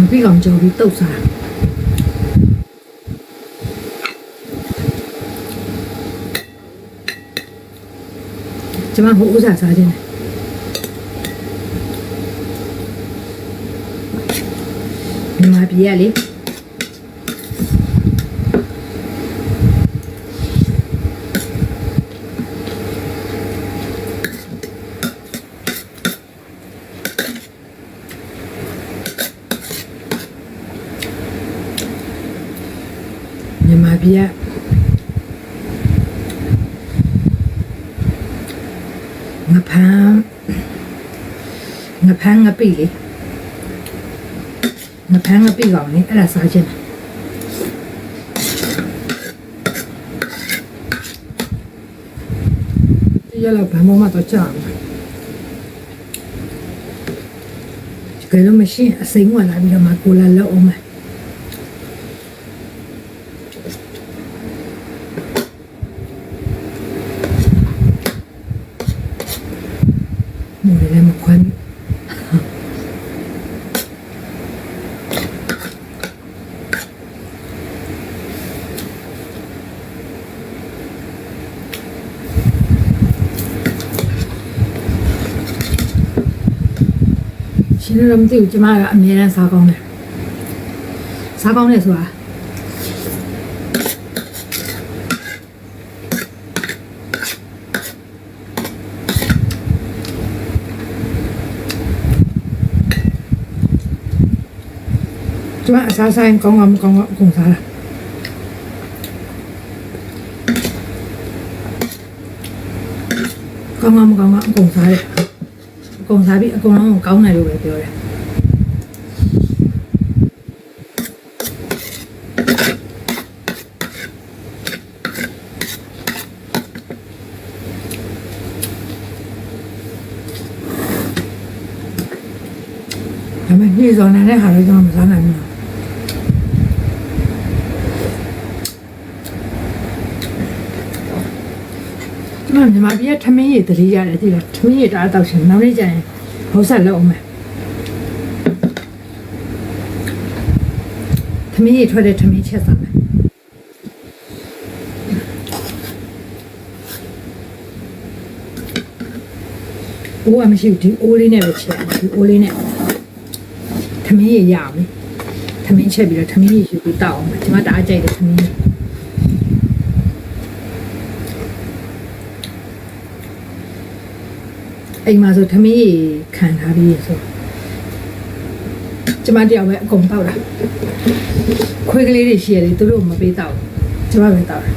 မပြီးအောင်ကြော်ပြီးတုတ်စားကျမဟိုဥစားစားခြင်းတယ်မြန်မာ မြန်မာပြည်ကငဖမ်းငဖမ်းငပိလေငဖမ်းငပိကောင်လေအဲ့ဒါစားခြင်းတယ်ရလောက်ဘာမှမတော့ကြာဘူးကဲလို့မရှိရင်အစိမ်းဝင်လာပြီးတော့မှကိုလာလောက်အောင်မယ် မွေလည်းမခွမ်းရှင်တို့မသိဘူးကျမကအမြဲတမ်းစားကောင်းတယ်စားကောင်းတယ်ဆိုတာ ကျမအစားဆိုင်ကောင်းကောင်းမကောင်းကောင်းအကုန်စားတာကောင်းကောင်းမကောင်းကောင်းအကုန်စားတယ်အကုန်စားပြီးအ ကုန်လုံးကိုကောင်းတယ်လို့ပဲပြောတယ်ဒါပေမဲ့ညစောနေတဲ့ဟာတော့ကျွန်တော်မစားနိုင်ဘူးနော်ကျွန်တော်ညီမပြည့်ထမင်းရည်တတိရတယ်ဒီလားထမင်းရည်တအားတောက်ရှင်နောက်နေ့ကျရင်ဟောဆက်လောက်အောင်မယ်ထမင်းရည်ထွက်တဲ့ထမင်းချက်စားမယ်အိုးကမရှိဘူးဒီအိုးလေးနဲ့ပဲချက်ရမယ်ဒီအိုးလေးနဲ့ထမင်းရည်ရအောင်လေထမင်းချက်ပြီးတော့ထမင်းရည်ယူပြီးတောက်အောင်မယ်ကျွန်မတအားကြိုက်တယ်ထမင်းရည် အိမ်မှာဆိုသမီးရေခံထားပြီးဆိုကျမတယောက်ပဲအကုန်တောက်တာခွေးကလေးတွေရှိရတယ်သူတို့မပေးတောက်ဘူးကျမပဲတောက်တာ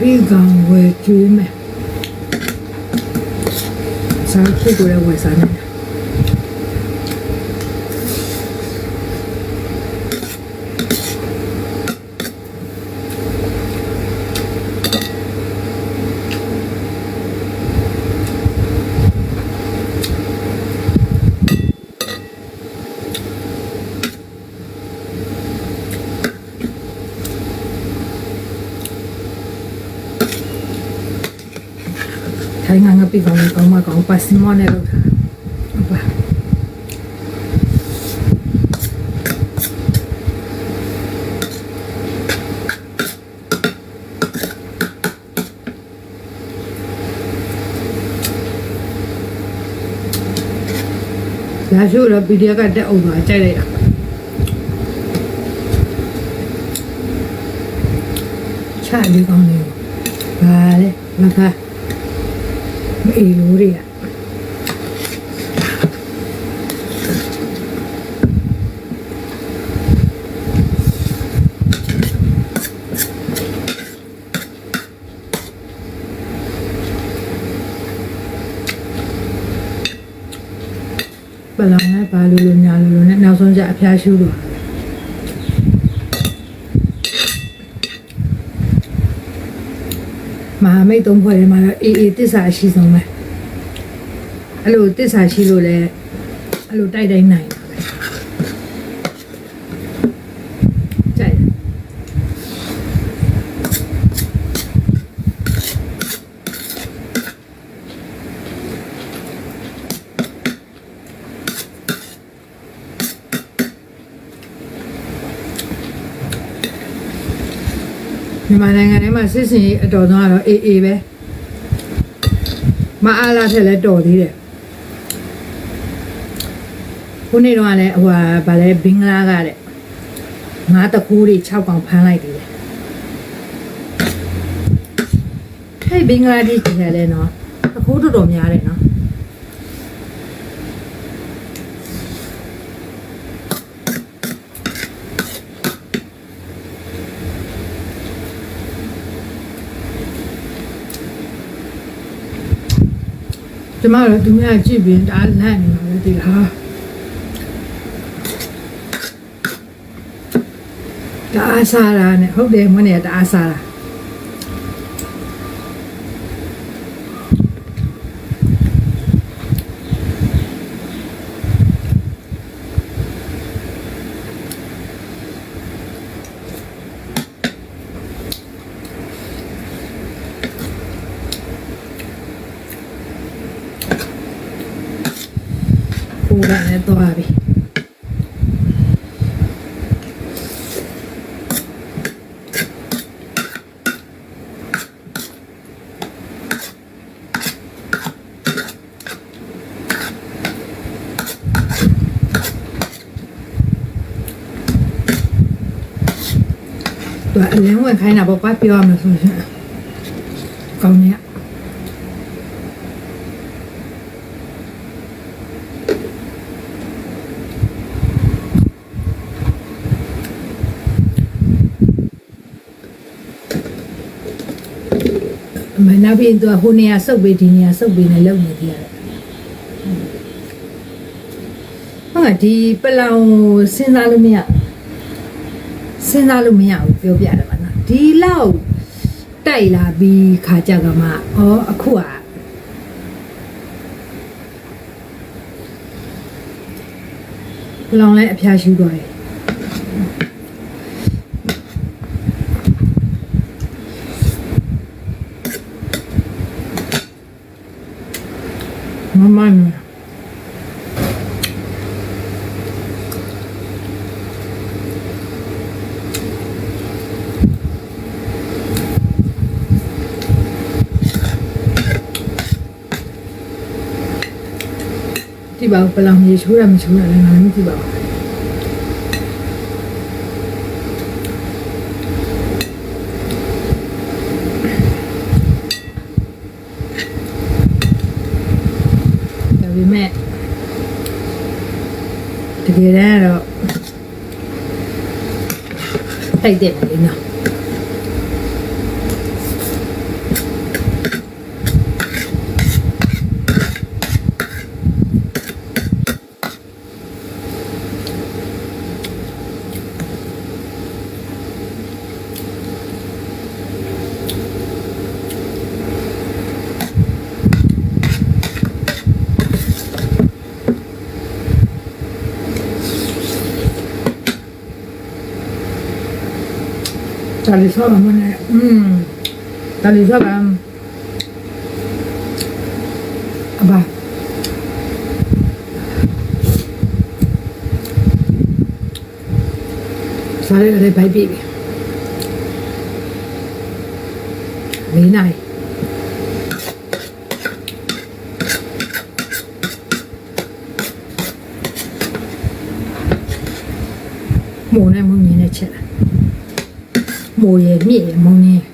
ပေးကောင်ဝယ်ကျွေးမယ်စားဖို့ကိုလည်းဝယ်စားနေတယ် ထိုင်ငါငါပေးကောင်လေးကောင်းမကောင်းပါစမောနဲ့လောက်တာဟုတ်ပါဒါရှိတော့ဗီဒီယိုကတက်အောင်သွားကြိုက်လိုက်တာချာလေးကောင်းလေးဘာလဲမဖားမ အေးလို့တွေကဘယ်လောင်လဲဘာလို့လို့ညာလို့လို့နဲ့နောက်ဆုံးကျအဖျားရှူးတော့ မဟာမိတ်သုံးဖွဲ့ထဲမှာတော့အေးအေးတစ္ဆာအရှိဆုံးပဲအဲ့လိုတစ္ဆာရှိလို့လဲအဲ့လိုတိုက်တိုက်နိုင်တာပဲကြိုက်တယ် မြန်မာနိုင်ငံထဲမှာစစ်စင်ရေးအတော်ဆုံးကတော့အေးအေးပဲမအားလာထက်လည်းတော်သေးတယ်ခုနေ့တော့ကလည်းဟိုဟာဗာလဲဘင်္ဂလားကတဲ့ငါးတကူတွေ6កောင်ဖမ်းလိုက်သေးတယ်ဟဲ့ဘင်္ဂလားဒေ့ရှ်ကြီးလည်းနော်တကူတော်တော်များတယ်နော် ကျမတို့သူများကြည့်ပြီးဒါလန့်နေမှာပဲဒီလားဒါအားစားတာနဲ့ဟုတ်တယ်မနေ့ကဒါအားစားတာ ပူကလည်းသွားပြီသူအလင်းဝင်ခိုင်းတာ မှာဆိုရင်ကောင်းနေရမနာပြီးသူကဟိုနေရာစုပ်ပေးဒီနေရာစုပ်ပေးနေလုံနေသေးရတယ်ဟုတ်ကဲ့ဒီပလောင်စဉ်းစားလို့မရစဉ်းစားလို့မရဘူးပြောပြတယ်ပါနော်ဒီလောက်တိုက်လာပြီးခါကြကမှဩအခုကပလောင်လည်းအဖျားရှူသွားတယ် မမန်ဒီပါဦးပလောင်ရေချိုးရမချိုးရလည်းငါလည်းမသိပါဘူးဒါပေမဲ့ တကယ်တမ်းတော့တိုက်တယ်လေနော် ဒါလေးဆောပါမနဲ့อืมဒါလေးဆောပါအဘစားရတဲ့ဘိုက်ပြီလေးနိုင် မိုးနဲ့မုံမြင်းနဲ့ချက်လာမိုးရမြင့်ရမုံရင်း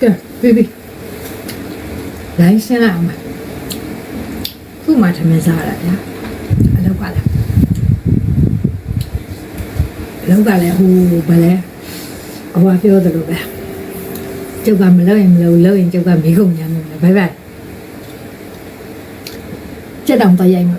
ကဲဘေဘီလိုင်းစင်းလာအောင်ပါခုမှထမင်းစားရတာဗျာအလောက်ကလည်းအလောက်ကလည်းဟိုဘယ်လဲအဟွာပြောသလိုပဲကျုပ်ကမလုပ်ရင်မလုပ်လုပ်ရင်ကျုပ်ကမိကုန်ညာမယ်ဘိုင်ဘိုင်ကြက်တောင်တော့ရိုက်မှာ